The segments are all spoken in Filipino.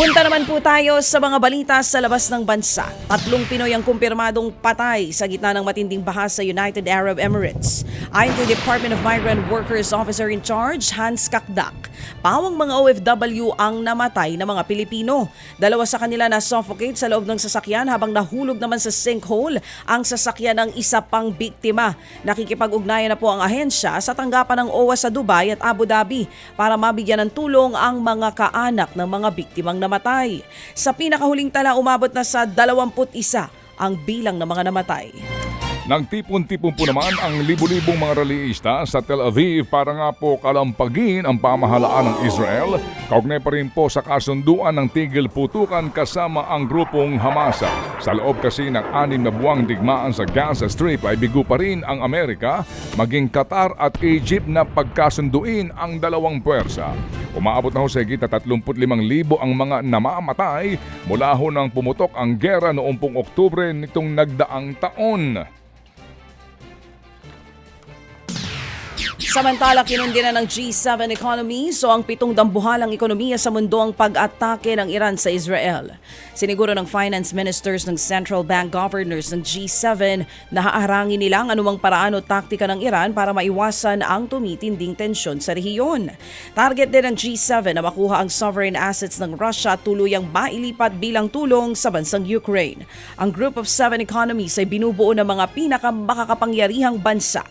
Punta naman po tayo sa mga balita sa labas ng bansa. Tatlong Pinoy ang kumpirmadong patay sa gitna ng matinding baha sa United Arab Emirates. Ayon kay Department of Migrant Workers Officer in Charge, Hans Kakdak, pawang mga OFW ang namatay na mga Pilipino. Dalawa sa kanila na suffocate sa loob ng sasakyan habang nahulog naman sa sinkhole ang sasakyan ng isa pang biktima. Nakikipag-ugnayan na po ang ahensya sa tanggapan ng OWA sa Dubai at Abu Dhabi para mabigyan ng tulong ang mga kaanak ng mga biktimang namatay. Sa pinakahuling tala, umabot na sa 21 ang bilang ng mga namatay. Nagtipon-tipon po naman ang libu-libong mga rallyista sa Tel Aviv para nga po kalampagin ang pamahalaan ng Israel. Kaugnay pa rin po sa kasunduan ng tigil putukan kasama ang grupong Hamas. Sa loob kasi ng anim na buwang digmaan sa Gaza Strip ay bigo pa rin ang Amerika, maging Qatar at Egypt na pagkasunduin ang dalawang puwersa. Umaabot na ho sa higit na 35,000 ang mga namamatay mula ho nang pumutok ang gera noong pong Oktubre nitong nagdaang taon. Samantala, kinundi na ng G7 economy so ang pitong dambuhalang ekonomiya sa mundo ang pag-atake ng Iran sa Israel. Siniguro ng finance ministers ng central bank governors ng G7 na haharangin nila ang anumang paraan o taktika ng Iran para maiwasan ang tumitinding tensyon sa rehiyon. Target din ng G7 na makuha ang sovereign assets ng Russia tuluyang mailipat bilang tulong sa bansang Ukraine. Ang Group of Seven Economies ay binubuo ng mga pinakamakapangyarihang bansa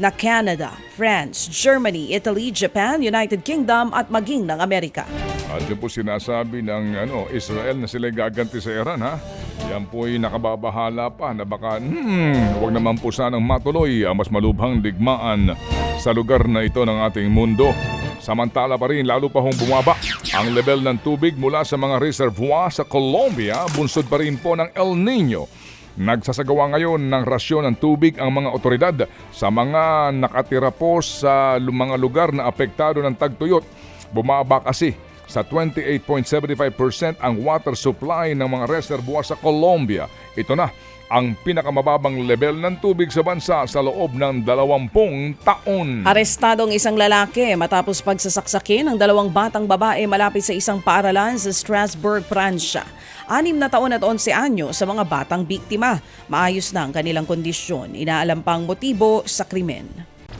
na Canada, France, Germany, Italy, Japan, United Kingdom at maging ng Amerika. At yun po sinasabi ng ano, Israel na sila gaganti sa Iran ha. Yan po ay nakababahala pa na baka hmm, huwag naman po sanang matuloy ang mas malubhang digmaan sa lugar na ito ng ating mundo. Samantala pa rin lalo pa hong bumaba ang level ng tubig mula sa mga reservoir sa Colombia, bunsod pa rin po ng El Nino. Nagsasagawa ngayon ng rasyon ng tubig ang mga otoridad sa mga nakatira po sa mga lugar na apektado ng tagtuyot. Bumaba kasi sa 28.75% ang water supply ng mga reservoir sa Colombia. Ito na ang pinakamababang level ng tubig sa bansa sa loob ng 20 taon. Arestadong isang lalaki matapos pagsasaksakin ng dalawang batang babae malapit sa isang paaralan sa Strasbourg, Pransya. Anim na taon at 11 anyo sa mga batang biktima. Maayos na ang kanilang kondisyon. Inaalam pang motibo sa krimen.